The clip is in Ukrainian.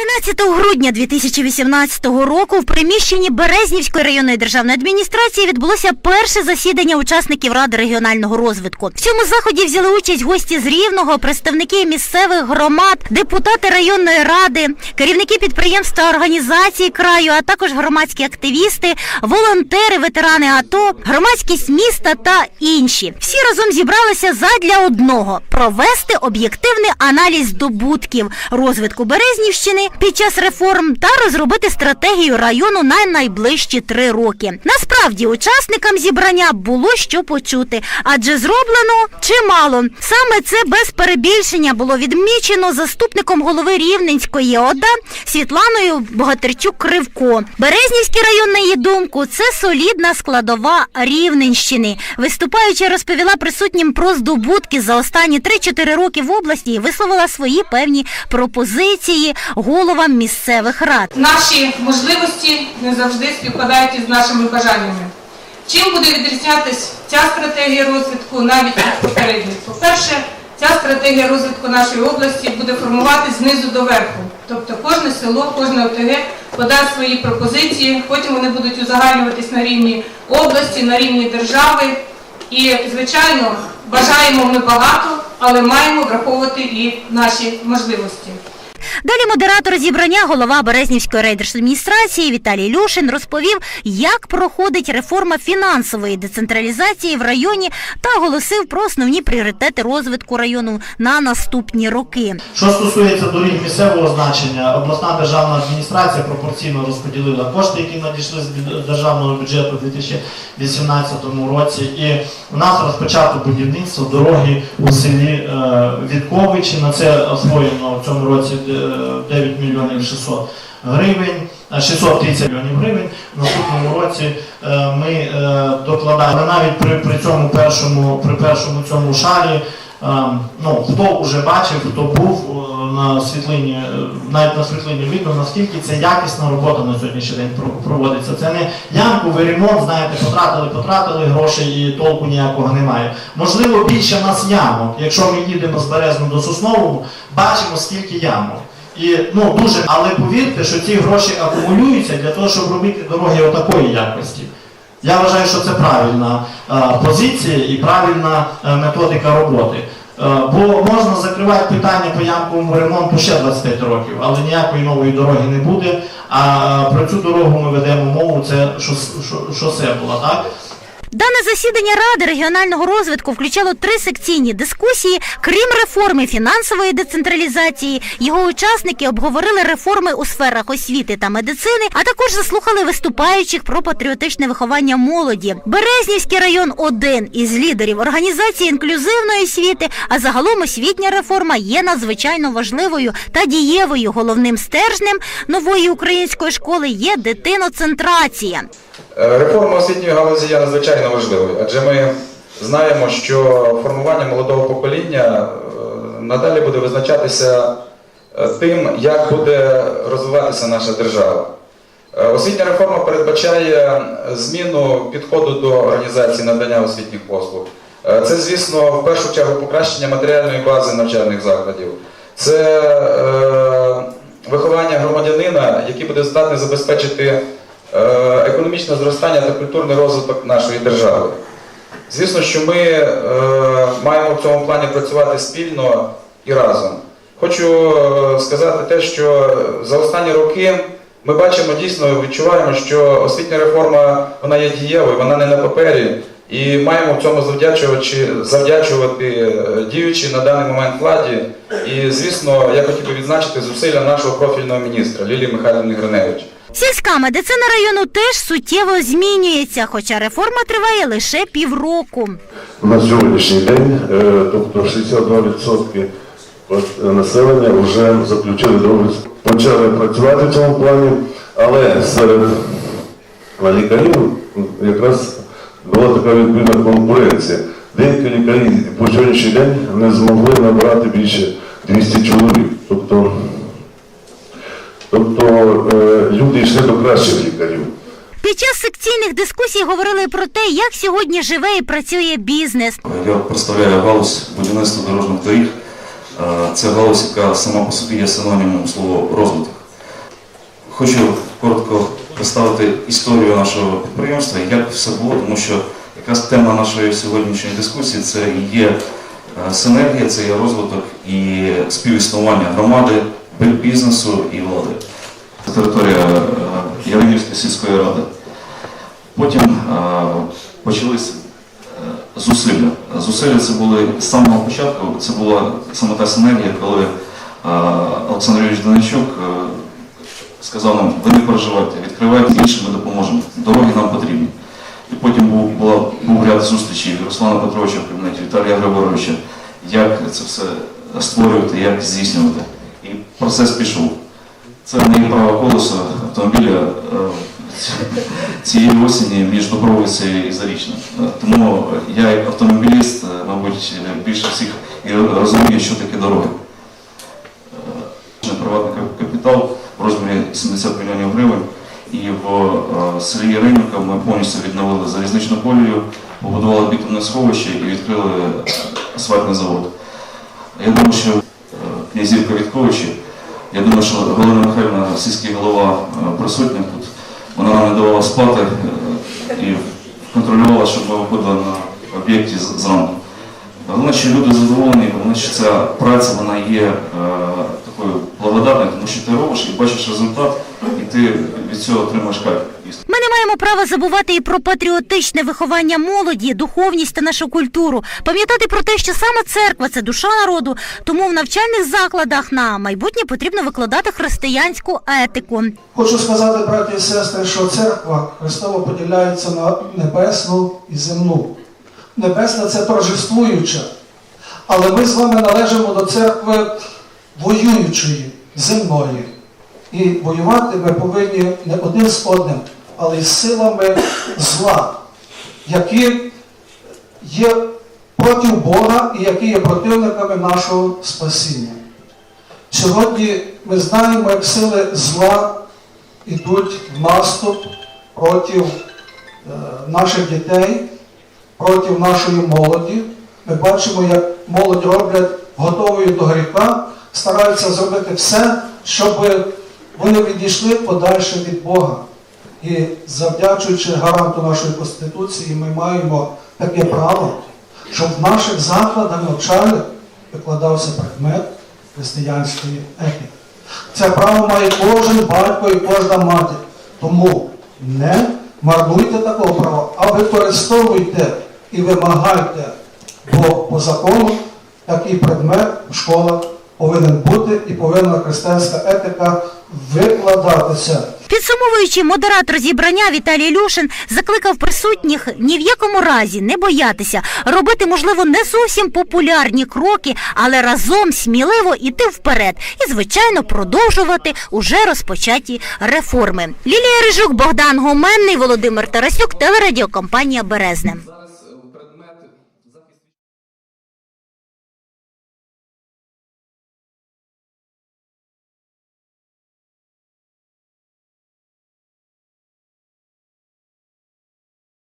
13 грудня 2018 року в приміщенні Березнівської районної державної адміністрації відбулося перше засідання учасників Ради регіонального розвитку. В цьому заході взяли участь гості з Рівного, представники місцевих громад, депутати районної ради, керівники підприємств та організацій краю, а також громадські активісти, волонтери, ветерани АТО, громадськість міста та інші. Всі разом зібралися задля одного провести об'єктивний аналіз здобутків розвитку Березнівщини під час реформ та розробити стратегію району на найближчі три роки. Насправді учасникам зібрання було що почути, адже зроблено чимало. Саме це без перебільшення було відмічено заступником голови Рівненської ОДА Світланою Богатирчук Кривко. Березнівський район, на її думку, це солідна складова Рівненщини. Виступаючи, розповіла присутнім про здобутки за останні 3-4 роки в області і висловила свої певні пропозиції головам місцевих рад. Наші можливості не завжди співпадають із нашими бажаннями. Чим буде відрізнятись ця стратегія розвитку навіть від попередніх? По-перше, ця стратегія розвитку нашої області буде формуватись знизу до верху. Тобто кожне село, кожне ОТГ подасть свої пропозиції, потім вони будуть узагальнюватись на рівні області, на рівні держави. І, звичайно, бажаємо ми багато, але маємо враховувати і наші можливості. Далі модератор зібрання, голова Березнівської райдержадміністрації Віталій Люшин розповів, як проходить реформа фінансової децентралізації в районі та оголосив про основні пріоритети розвитку району на наступні роки. Що стосується доріг місцевого значення, обласна державна адміністрація пропорційно розподілила кошти, які надійшли з державного бюджету у 2018 році. І у нас розпочато будівництво дороги у селі е, Вітковичі. На це освоєно в цьому році е, 9 мільйонів 600 гривень. е, 630 мільйонів гривень. В наступному році е, ми е, докладаємо навіть при, при цьому першому при першому цьому шарі. Ну, хто вже бачив, хто був е, на світлині, е, навіть на світлині видно, наскільки це якісна робота на сьогоднішній день проводиться. Це не ямковий ремонт, знаєте, потратили, потратили грошей і толку ніякого немає. Можливо, більше нас ямок. Якщо ми їдемо з Березну до Соснового, бачимо скільки ямок. І ну дуже, але повірте, що ці гроші акумулюються для того, щоб робити дороги отакої якості. Я вважаю, що це правильна е, позиція і правильна е, методика роботи. Е, бо можна закривати питання по ямковому ремонту ще 25 років, але ніякої нової дороги не буде. А про цю дорогу ми ведемо мову, це шос- шо- шосе було, так? Дане засідання Ради регіонального розвитку включало три секційні дискусії. Крім реформи фінансової децентралізації, його учасники обговорили реформи у сферах освіти та медицини, а також заслухали виступаючих про патріотичне виховання молоді. Березнівський район один із лідерів організації інклюзивної освіти, а загалом освітня реформа є надзвичайно важливою та дієвою. Головним стержнем нової української школи є дитиноцентрація. Е, Реформа освітньої галузі є надзвичайно важливою, адже ми знаємо, що формування молодого покоління е, надалі буде визначатися е, тим, як буде розвиватися наша держава. Е, Освітня реформа передбачає зміну підходу до організації надання освітніх послуг. Це, звісно, в першу чергу покращення матеріальної бази навчальних закладів. Це е, виховання громадянина, який буде здатний забезпечити економічне зростання та культурний розвиток нашої держави. Звісно, що ми е, маємо в цьому плані працювати спільно і разом. Хочу е, сказати те, що за останні роки ми бачимо дійсно, відчуваємо, що освітня реформа вона є дієвою, вона не на папері. І маємо в цьому завдячувати, завдячувати е, діючій на даний момент владі. І, звісно, я хотів би відзначити зусилля нашого профільного міністра Лілії Михайлівни Гриневич. Сільська медицина району теж суттєво змінюється, хоча реформа триває лише півроку. На сьогоднішній день, е, тобто 62% е, населення вже заключили договір, почали працювати в цьому плані, але серед лікарів якраз була така відповідна конкуренція. Деякі лікарі по сьогоднішній день не змогли набрати більше 200 чоловік. Тобто, тобто е, люди йшли до кращих лікарів. Під час секційних дискусій говорили про те, як сьогодні живе і працює бізнес. Я представляю галузь будівництва дорожніх доріг. Е, Це галузь, яка сама по собі є синонімом слова розвиток. Хочу коротко представити історію нашого підприємства, як все було, тому що якраз тема нашої сьогоднішньої дискусії це є е, синергія, це є розвиток і співіснування громади, бізнесу і влади. Територія е, Яринівської сільської ради. Потім е, почались е, зусилля. Зусилля це були з самого початку, це була саме та синергія, коли Олександр Юрійович Даничук сказав нам, ви не переживайте, відкривайте інші, ми допоможемо. Дороги нам потрібні. І потім був, була, був ряд зустрічей Руслана Петровича в кабінеті, Віталія Григоровича, як це все створювати, як здійснювати. І процес пішов. Це не є праве колесо автомобіля е, цієї осені між Дубровицею і Зарічним. Е, Тому я як автомобіліст, е, мабуть, більше всіх розумію, що таке дороги. Приватний капітал в розмірі 70 мільйонів гривень. І в селі Яринівка ми повністю відновили залізничну колію, побудували бітумне сховище і відкрили асфальтний завод. Я думаю, що князівка Вітковичі, я думаю, що Галина Михайлівна, сільський голова е, присутня тут, вона нам не давала спати е, і контролювала, щоб ми виходили на об'єкті зранку. Головне, що люди задоволені, головне, що ця праця вона є е, такою благодатною, тому що ти робиш і бачиш результат, і ти від цього отримаєш кайф. Дійсно. Ми не маємо права забувати і про патріотичне виховання молоді, духовність та нашу культуру. Пам'ятати про те, що саме церква це душа народу, тому в навчальних закладах на майбутнє потрібно викладати християнську етику. Хочу сказати, браті і сестри, що церква Христова поділяється на небесну і земну. Небесна це торжествуюча, але ми з вами належимо до церкви воюючої, земної. І воювати ми повинні не один з одним, але й силами зла, які є проти Бога і які є противниками нашого спасіння. Сьогодні ми знаємо, як сили зла йдуть в наступ проти е, наших дітей, проти нашої молоді. Ми бачимо, як молодь роблять готовою до гріха, стараються зробити все, щоб вони відійшли подальше від Бога. І завдячуючи гаранту нашої Конституції, ми маємо таке право, щоб в наших закладах навчальних викладався предмет християнської етики. Це право має кожен батько і кожна мати. Тому не марнуйте такого права, а використовуйте і вимагайте, бо по закону такий предмет в школах повинен бути і повинна християнська етика викладатися. Підсумовуючи, модератор зібрання Віталій Люшин закликав присутніх ні в якому разі не боятися, робити, можливо, не зовсім популярні кроки, але разом сміливо іти вперед і, звичайно, продовжувати уже розпочаті реформи. Лілія Рижук, Богдан Гоменний, Володимир Тарасюк, телерадіокомпанія Березне.